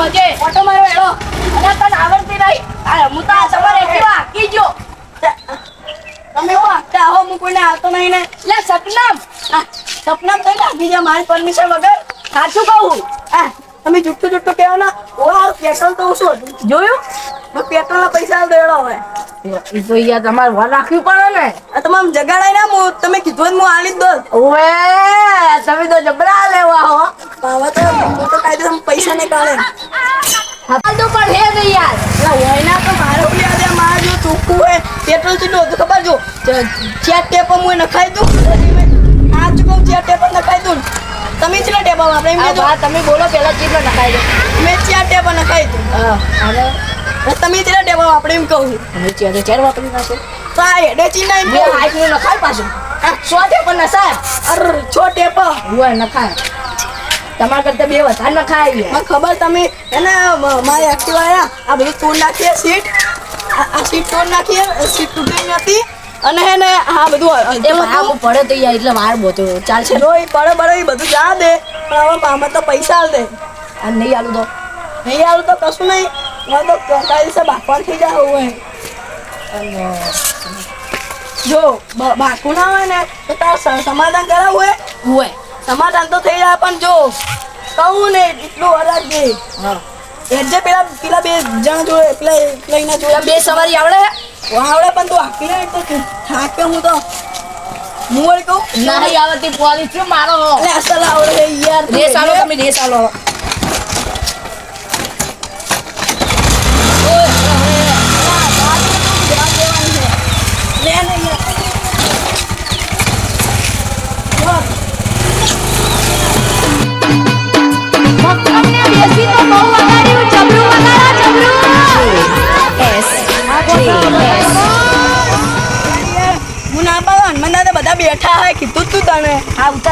હોજે auto મારો એડો. અને તને આવડતી નહીં આ હું તો તમારે એકલો હાકી જો તમે હું આપતા આવો હું કોઈને આવતો નહીં ને. લે સપનામ આ તો લાગી જાય મારી પરમિશન વગર સાચું કહું આ તમે જુઠ્ઠું જુઠ્ઠું કહેવો ને. ઓ પેટ્રોલ તો શું જોયું? જોયું પેટ્રોલ ના પૈસા દેડો હવે. તો યાર તમારે વાર રાખવી પડે ને. આ તમામ જગાડાય ને હું તમે કીધું હું આલી દો ઓવે તમે તો જબરા લેવા હો. હવે તો હું તો કાયદે પૈસા ને કાઢે. હાલ તો પણ હે નહીં યાર. એટલે વયના તો મારો ઓલી આજે માર જો ચોખ્ખું હે પેટ્રોલ ચીટલું હતું ખબર જો ચેટ ટેપ હું નખાઈ દઉં. આ ચૂકવું ચેટ ટેપ નખાઈ દઉં. તમે ચેટલા ટેપ આપણે એમ આ તમે બોલો પેલા ચીટલો નખાઈ દો મેં ચેટ ટેપ નખાઈ દઉં. હા અને તમે ચેટલા ટેપ આપણે એમ કહું અમે ચેર ચેર વાપરી નાખો. તો આ હેડે ચીના એમ બે હાઈટનું નખાય પાછું. હા સો ટેપ નખાય. નસાય અર છો ટેપ. હોય નખાય. તમારા કરતા બે વધારે નખાય મને ખબર તમે એને મારી એક્ટિવા આવ્યા આ બધું તોડ નાખીએ સીટ. આ સીટ તોડ નાખીએ સીટ તૂટી નથી. અને હે ને આ બધું એ હું પડે તો યાર એટલે વાર બોતો ચાલશે જો એ પડે બળે એ બધું જા દે. પણ હવે પામાં તો પૈસા આલ દે. આ નહીં આલું તો. નહીં આલું તો કશું નહીં. હવે તો કાલ દિવસે બાકવાન થઈ જાય હોય. અને જો બાકું ના હોય ને તો તાર સમાધાન કરાવવું હોય હોય. સમાધાન તો થઈ જાય પણ જો કહું ને એટલું અલગ છે હા એટલે પેલા પેલા બે જણા જોડે પેલા લઈને જોડે બે સવારી આવડે? આવડે પણ તું હાકી તો થાક્યો હું તો હું કહું નહીં આવડતી પોલીસ છે મારો. અસલ આવડે યાર બે સાલો તમે બે આલો.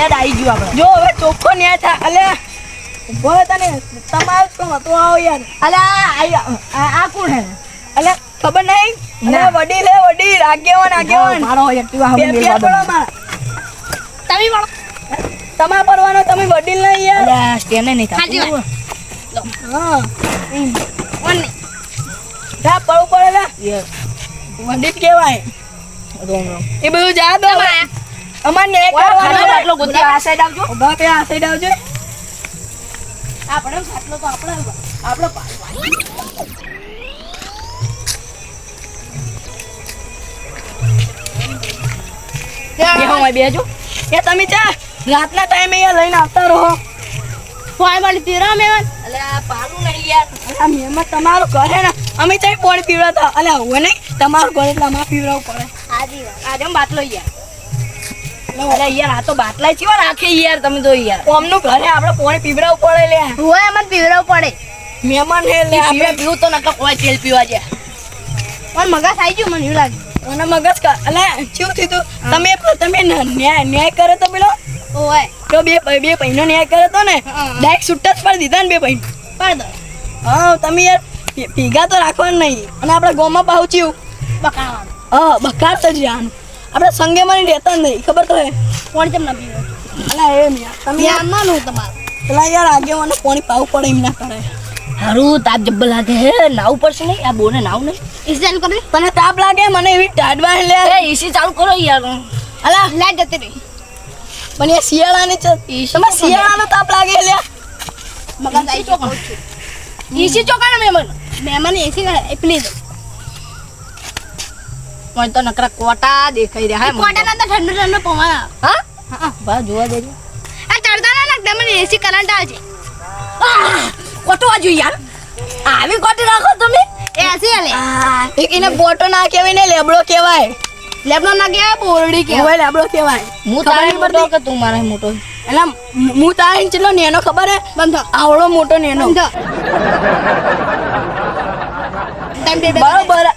હા ઉતાર આવી ગયું આપણે જો હવે ચોખ્ખો ન્યાય થાય અલે. ઊભો રહે તને. તમારે જ કોણ હતું? આવો યાર. અલે આ કોણ હે? અલે ખબર નહીં? ના. વડીલ હે વડીલ. આગેવાન આગેવાન. મારો એક્ટિવા હવે મેળવા દો મારા તમે બોલો. તમારે પરવાનો તમે વડીલ નહીં યાર. અલે સ્ટેને નહીં થા હા. ઓન જા પડવું પડે યસ. યાર વડીલ રોમ રોમ. એ બધું જા દો. અમાર ન્યાય ખાટલો આટલો ગોતી આ સાઈડ આવજો ઊભા કે આ સાઈડ આવજો આપણો ખાટલો તો આપણે આપણે બેહો બેજો. એ તમે ચા રાતના ટાઈમે એ લઈને આવતા રહો. ફોય વાળી પીરા મેવન. અલા પાલું નહીં યાર. આ તમારું ઘર ને. અમે ત્યાં પાણી પીવડાતા અલે હવે નહીં. તમારું ઘરે એટલે અમારે પીવડાવવું પડે. હાજી આજે બાટલો યાર અરે યાર આ તો બાટલા ચેવા રાખે યાર તમે તો યાર. અમનું ઘરે આપણે પાણી પીવડાવવું પડે લે. હોય અમને પીવરાવ પડે. મહેમાન હે લે આપણે આપણે પીવું તો નકર કોઈ તેલ પીવા જાય. પણ મગજ આવી ગયું મને એવું લાગે. મને મગજ અલે શું થયું તમે તમે ન્યાય ન્યાય કરે તો પેલો. ઓય તો બે બે પૈનો ન્યાય કરે તો ને. ડાયરેક્ટ છૂટા જ પડી દીધા ને બે પર હા તમે યાર ભીગા તો રાખવાનું નહીં. અને આપણે ગોમાં પહોંચ્યું બકાવાનું. હા બકારત જ જવાનું આપણે સંગે મળી રહેતા નહીં. ખબર તો કોણ કેમ ના પીવો? અલા એમ યાર તમે યાર ધ્યાનમાં નું તમારું. પેલા યાર મને પાણી પાવું પડે એમ ના કરે હારું તાપ જબ્બર લાગે હે. નાવું પડશે નહીં? આ બોને નાવું નહીં? ઇસેન કરી તને તાપ લાગે? મને એવી ટાડવા લે. એ એસી ચાલુ કરો યાર. અલા લાઈટ જતી રહી. પણ એ શિયાળાની તમે શિયાળાનો તાપ લાગે લે? મગા થઈ ગયું. એસી ચોકાને મેમન? મહેમાન એસી કરે પ્લીઝ મને તો નકરા કોટા દેખાઈ રહ્યા તો. તો ઠંડુ ઠંડુ પવન. હા? હા બા જોવા દેજો. આ ચડતા ના લાગતા મને એસી કરંટ આવજે. છે કોટો આ યાર. આવી કોટી રાખો તમે. એસી આલે એને બોટો ના કહેવાય ને લેબડો કહેવાય. લેબડો ના કે બોરડી કેવાય કહેવાય લેબડો કહેવાય. હું તારે મોટો કે તું મારે મોટો? એટલે હું તારે ચેટલો નેનો ખબર હે? બંધ આવડો મોટો નેનો. બંધ બરોબર પણ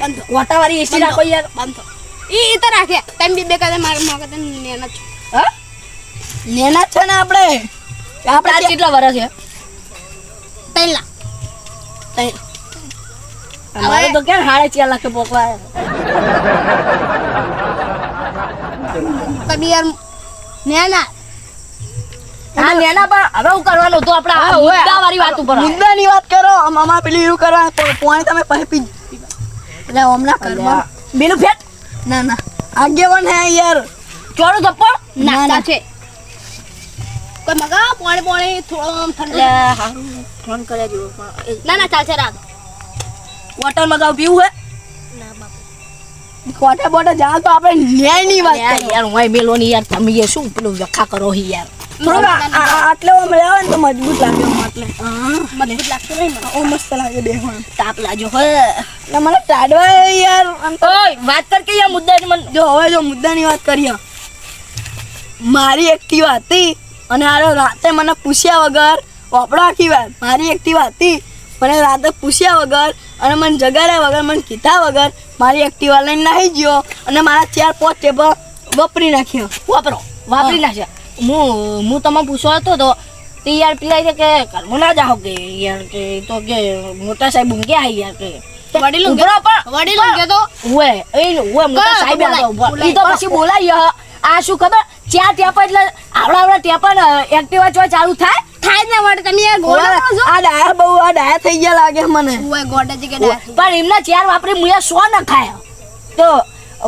બંધો. કોટાવાળી એસી રાખો યાર. બંધો. ઈ તો રાખે. ટાઈમ બે બે કરે મારે મગજ નેના છું. હા? નેના છે ને આપણે? આપણે કેટલા વર્ષ છે. અમારે તો ક્યાં હાડે ચાર લાખ પોકવા તમે યાર નેના. હા નેના પણ હવે હું કરવાનું હતું આપણે મુદ્દા હોય. વાત ઉપર. મુદ્દાની વાત કરો. આમ પેલી એવું કરવા પોણી તમે પછી એટલે હમણાં કરવા બેનું ફેટ ના ના. આગેવાન હે યાર. ચોરું થપ્પડ નાસ્તા છે કોઈ મગા પોણે પોણે થોડો ઠંડુ. ફોન કર્યા જેવો ના ના ચાલશે રાગ વોટર મગાવ પીવું હે? ના બાપુ ખોટા બોટા જા તો આપણે ન્યાયની વાત યાર હું મેલો ની યાર તમે શું પેલું વખા કરો હી યાર? આટલે મળ્યા ને તો મજબૂત લાગે એટલે મજબૂત લાગતો નહીં ઓ મસ્ત લાગે બેહવાનું તાપ લાજો હે ને મને ટાડવા યાર ઓય વાત કર કે યાર મુદ્દા મને. જો હવે જો મુદ્દાની વાત કરીએ. મારી એક્ટિવા હતી અને આરો રાતે મને પૂછ્યા વગર વાપડા આખી વાત. મારી એક્ટિવા હતી મને રાતે પૂછ્યા વગર અને મને જગાડ્યા વગર મને કીધા વગર મારી એક્ટિવા લઈને નાહી ગયો અને મારા ચાર પાંચ ટેબલ વપરી નાખ્યો. વાપરો. વાપરી નાખશે હું હું તમે પૂછવા હતો તો તે યાર પેલા છે કે ઘરમાં ના જાઓ કે યાર કે તો કે મોટા સાહેબ ઊંઘે આવી યાર કે. વડીલ ઊંઘે? ઉભરો પણ. વડીલ ઊંઘે તો? ઉવે એ ઉવે મોટા સાહેબ આવ્યા. ઈ તો પછી બોલાય આ શું ખબર? ચાર ટેપા એટલે આવડા આવડા ટેપા ને એક્ટિવા ચો ચાલુ થાય. થાય ને ના વડે તમે યાર ગોળા છો? આ ડાયા બહુ આ ડાયા થઈ ગયા લાગે મને. ઓય ગોડાજી કે ડાયા પણ એમના ચાર વાપરી મુયા સો ન ખાય તો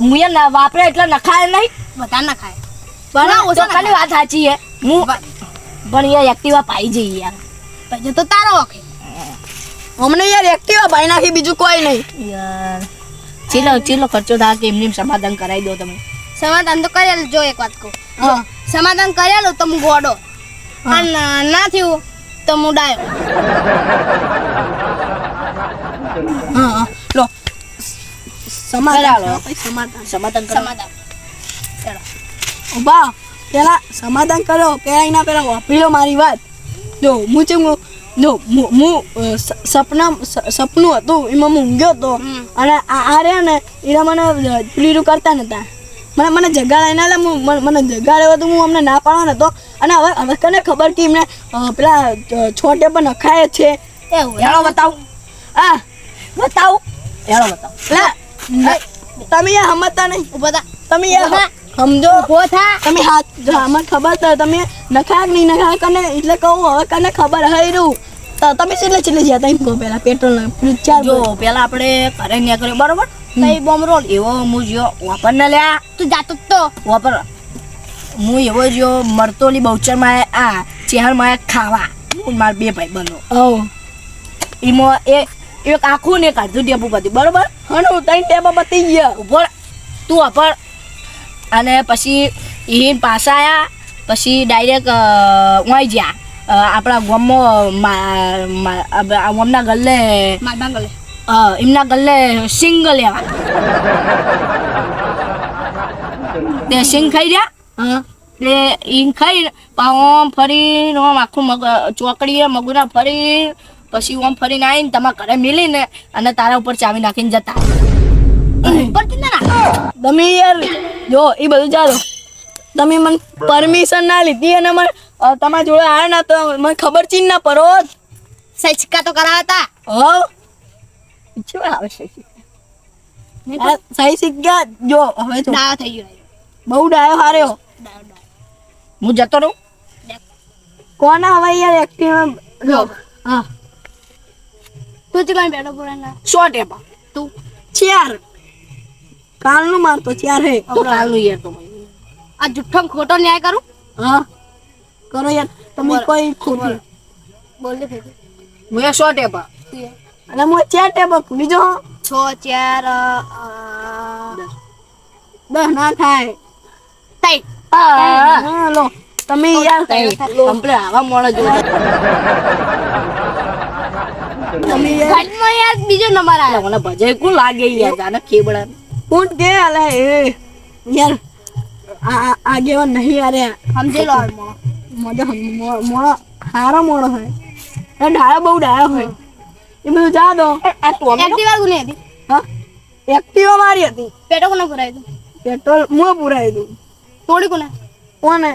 મુયા વાપરે એટલે નખાય નહીં? બધા ના ખાય ના, ઓછા વાત સાચી હે હું પણ યાર એક્ટિવા પાઈ જઈ યાર. પછી તો તારો ઓકે. અમને યાર એક્ટિવા ભાઈ નાખી બીજું કોઈ નહીં. યાર ચીલો ચીલો ખર્ચો થાય કે એમને સમાધાન કરાવી દો તમે. સમાધાન તો કરેલું જો એક વાત કહું. સમાધાન કરેલું તો હું ગોડો. અને ના થયું તો હું ડાયો. હા લો. સમાધાન. સમાધાન. સમાધાન. ઊભા. પેલા સમાધાન કરો. પેલા એના પેલા વાપરી લો મારી વાત. જો હું છે હું જો હું સપના સપનું હતું એમાં હું ઊંઘ્યો હતો અને આ આ રહ્યા ને એના મને પેલું કરતા નતા. મને મને જગાડે ના એટલે હું મને- જગાડ્યો હતો હું અમને ના પાડવાનો હતો અને હવે હવે કને ખબર કે એમને પેલા છોટે પણ નખાય છે. એવું હેળો બતાવું. આ બતાવું. હેળો બતાવું. પેલા તમે યાર સમજતા નહીં. બધા તમે ઊભા. સમજો? ઊભો થા. તમે મને ખબર તો તમે નખાય નહીં નખાય કને એટલે કહું હવે કને ખબર હૈરું તમે છેલ્લે છેલ્લે જ્યાં તમે કહો પહેલાં પેટ્રોલ ચાર જો પહેલાં આપણે ઘરે નીકળ્યો બરોબર? તઈ રોલ એવો હું જો વાપર ને લ્યા. તું જાતો તો વાપર. હું એવો જો મરતોલી બહુચરમાં આ ચેહરમાં ખાવા. હું મારા બે ભાઈ બનો ઓ એમાં એ એક આખું ને કાઢું ટેબુ પતી બરોબર? હણું ત્રણ ટેબા બતી ગયા. ઉપર તું વાપર. અને પછી એ પાછા આયા પછી ડાયરેક્ટ વાંઈ ગયા આપણા ગામમાં ગામના ગલ્લે એમના ગલ્લે સિંગ લેવા તે સિંગ ખાઈ રહ્યા? હા. એટલે ઈન ખાઈ ઓમ ફરીને આમ આખું મગ ચોકડીએ મગુના ફરી પછી ઓમ ફરીને આવીને તમારા ઘરે મિલીને અને તારા ઉપર ચાવી નાખીને જતા. ઉપર. તમે યાર. જો એ બધું ચાલો. તમે મને પરમિશન ના લીધી અને મને તમારા જોડે આ ના તો મને ખબર ચીન ના પરો સચકા તો કરાવતા હો. શું આવશે સહી સિક્કા? જો હવે જો. ડાયો થઈ ગયો બહુ ડાયો હાર્યો. હું જતો રહું? કોના હવે યાર એક્ટિવ જો. હા. તું ચીકણ બેડો પડે ના. સો ટેપા. તું. ચાર. કાલનું મારતો ચાર હે. તો કાલનું યાર તો આ જુઠ્ઠો ખોટો ન્યાય કરું? હા. કરો યાર તમે કોઈ ખોટી. બોલ. દે ફેર હું એ સો ટેપા. અને હું ચાર ટેબલ ભૂલી જો છ ચાર દસ ના થાય. તઈ હા. લો. તમે યાર કમ્પ્લેટ આવા મોળો જો તમે યાર બીજો નંબર આવ્યો મને ભજે કોણ લાગે યાર જાને ખેબડા કોણ કે અલે એ યાર આ આગેવાન નહીં અરે સમજી લો. મોડો મોડો હારો મોડો હોય. એ ડાયો બહુ ડાયો હોય. એ બધું જા દો. એક્ટિવા કોની હતી? હા? એક્ટિવા મારી હતી. પેટ્રોલ કોને ભરાયું હતું પેટ્રોલ મો પુરાઈ દઉં તોડી કોને? કોને?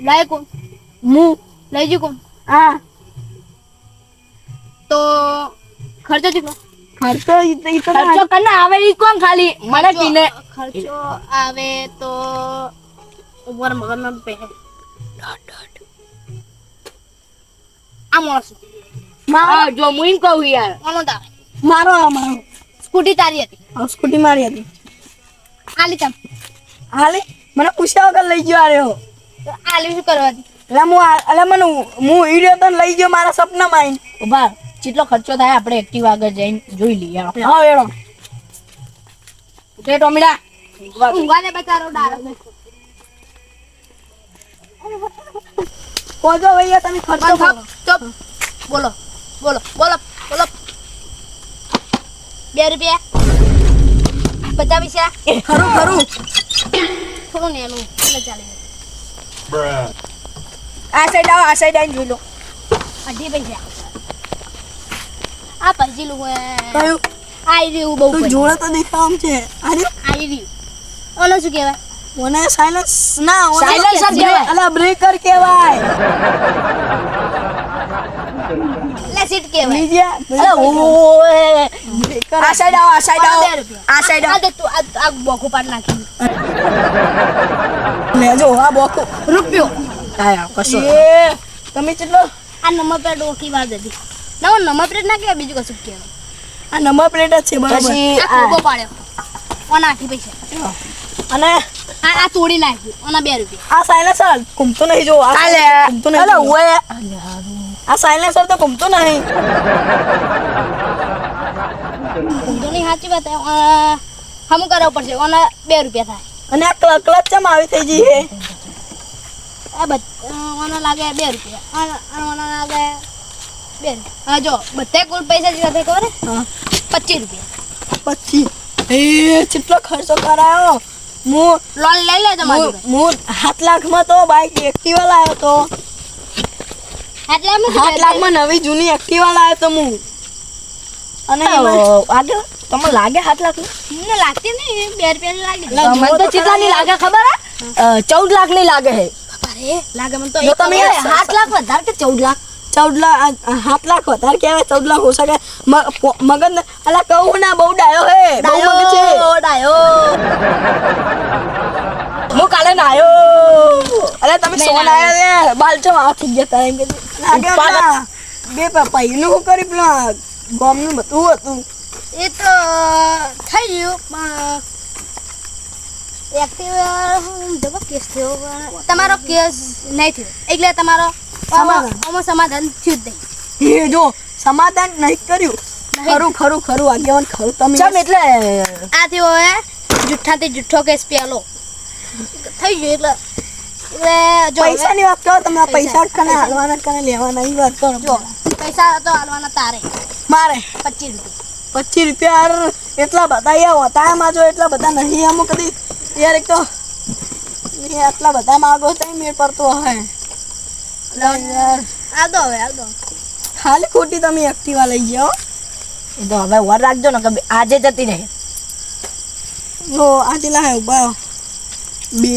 લાય કોણ? મુ. લઈ જી કોણ? આ તો ખર્ચો કેટલો? ખર્ચો ખર્ચો કને આવે ઈ કોણ ખાલી? મને કીને ખર્ચો આવે તો ઉપર મગજમાં પહે આ મોસ મારો જો મુઈન કહું યાર. તારે મારો મારો સ્કૂટી તારી હતી. હા સ્કૂટી મારી હતી. આલી તમ હાલે? મને પૂછ્યા વગર લઈ ગયો આર્યો આલી શું કરવાથી? એટલે હું એટલે મને હું ઈડ્યો તો લઈ ગયો મારા સપનામાં માઈન ઊભા કેટલો ખર્ચો થાય આપણે એક્ટિવ આગળ જઈને જોઈ લઈએ આપણે. હા એડો ઉઠે ટોમીડા ઊંઘવા બચારો ડાળો. કોજો ભૈયા તમે ખર્ચો ચપ. બોલો બોલો બોલો બોલો. બે રૂપિયા. પચાસ પૈસા ખરું ખરું. થોડું ને એનું? ચાલી. આ સાઈડ આવો આ સાઈડ આવીને જોઈ લો. અઢી પૈસા. આ પછી લું કયું? આઈ રહ્યું બહુ તું જોડે તો દેખાવ છે. આર્યો આઈ રહ્યું. ઓલો શું કહેવાય? મને સાયલન્સ ના સાયલન્સ કહેવાય. અલા બ્રેકર કહેવાય. સીટ બ્રેકર આ સાઈડ આવો આ સાઈડ આવો. આ સાઈડ તું આ- બોખું પાડ નાખી. લેજો આ બોકો રૂપિયો. કશો તમે ચલો આ નંબર પર ડોકી વાર દીધી ના નમા પ્લેટ ના કહેવાય બીજું કશું કહેવાય આ નમા પ્લેટ જ છે બરાબર. પછી આ ખોબો પાડ્યો. ઓના આઠી પૈસા. અને આ આ તોડી નાખી ઓના બે રૂપિયા. આ સાયલેન્સર ઘૂમતો નહીં જો આ ઘૂમતો નહીં અલે ઓય આ સાયલેન્સર તો ઘૂમતો નહીં. ઘૂમતો નહીં સાચી વાત હે. હમ કરવું પડશે ઓના બે રૂપિયા થાય. અને આ ક્લ- ક્લચ ચમ આવી થઈ ગઈ છે. આ બધા ઓના લાગે બે રૂપિયા. ઓના લાગે બે રૂપિયા હા જો બધા કુલ પૈસા જેટલા થાય ખબર હે? પચીસ રૂપિયા. પચીસ. એ કેટલો ખર્ચો કરાયો? હું લોન લઈ લે તમારી હું સાત લાખમાં તો બાઈક એક્ટિવા લાવ્યો તો. સાત? લાખમાં નવી જૂની એક્ટિવા લાવ્યો તો હું. અને આગળ તમને લાગે સાત લાખ મને લાગતી નહીં બે રૂપિયા લાગે. મને તો ચિત્તા કેટલા ની લાગે ખબર ચૌદ લાખની લાગે હે. લાગે મને તો તમે સાત લાખ વધારે કે ચૌદ લાખ? ચૌદ લાખ સાત લાખ વધારે કહેવાય ચૌદ લાખ ઓછા કે મગન અલા કહું ના બહુ ડાયો હે બહુ મગજ છે. ડાયો. હું કાલે નાયો. અરે તમે સોન આયા ને બાલ આ થઈ ગયા તારે એમ કે બે પપ્પા એનું શું કરી પેલા? ગોમનું બધું હતું. એ તો થઈ ગયું પણ એક્ટિવ જબો કેસ થયો તમારો કેસ નહીં થયો. એટલે તમારો આમાં સમાધાન. થયું જ નહીં. એ જો સમાધાન નહીં કર્યું. ખરું ખરું ખરું આગેવાન ખરું તમે. ચમ એટલે આ થયો હે જુઠ્ઠાથી જુઠ્ઠો કેસ પેલો થઈ ગયું એટલે એટલે જો પૈસાની વાત કરો તમે પૈસા, પૈસા કને હાલવાના કને લેવાના એ વાત કરો જો પૈસા તો હાલવાના તારે. મારે? પચીસ રૂપિયા. પચીસ રૂપિયા એટલા બધા યાર હોતામાં જો એટલા બધા નહીં અમુક કદી યાર એક તો એટલા આટલા બધા માગો તો મેળ પડતો હે એટલે યાર આ દો હવે આ દો ખાલી ખોટી તમે એક્ટિવા લઈ જાઓ. એ તો હવે વર રાખજો ને કે આજે જતી રહે. લો આજે લાવે ઊભા બે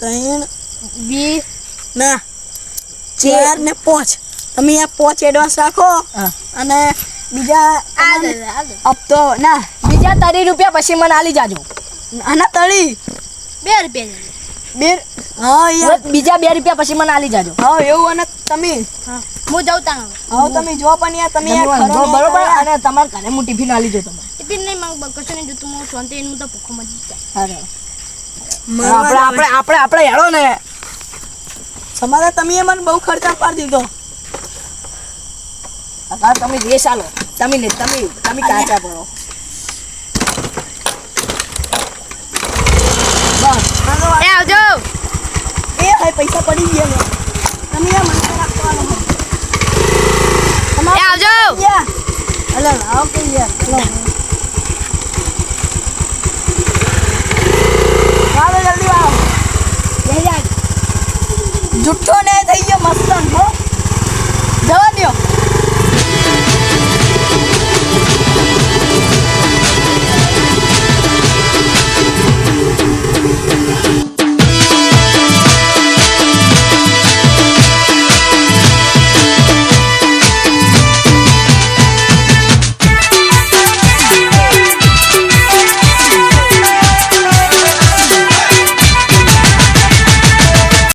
ત્રણ વીસ. ના ચાર ને પાંચ. તમે આ પાંચ એડવાન્સ રાખો. અને બીજા હપ્તો ના. બીજા તરી રૂપિયા પછી મને આલી જાજો. આના તળી. બે રૂપિયા બે હા યાર. બીજા બે રૂપિયા પછી મને આલી જાજો. હા એવું અને તમે? હું. જાઉં તાં હા તમે જો પણ યાર તમે યાર બરોબર. અને તમાર ઘરે હું ટિફિન આલી જો તમે ટિફિન નહીં માંગ કશું નહીં જોતું હું શાંતિ એનું તો ભૂખો મજી જાય અરે. આપણે જ આપણે આપણે આપણે હેડો ને. તમારે તમે એ મને બહુ ખર્ચા પાડી દીધો. તમે જે ચાલો તમે ને તમે તમે કાચા પડો બસ એ આવજો એ પૈસા પડી ગયા તમે આ મને રાખવાનો. તમારે એ આવજો હલો અલે કે યાર હલો વાળો જલ્દી જાય જુઠ્ઠો ને થઈ ગયો મસ્ત હો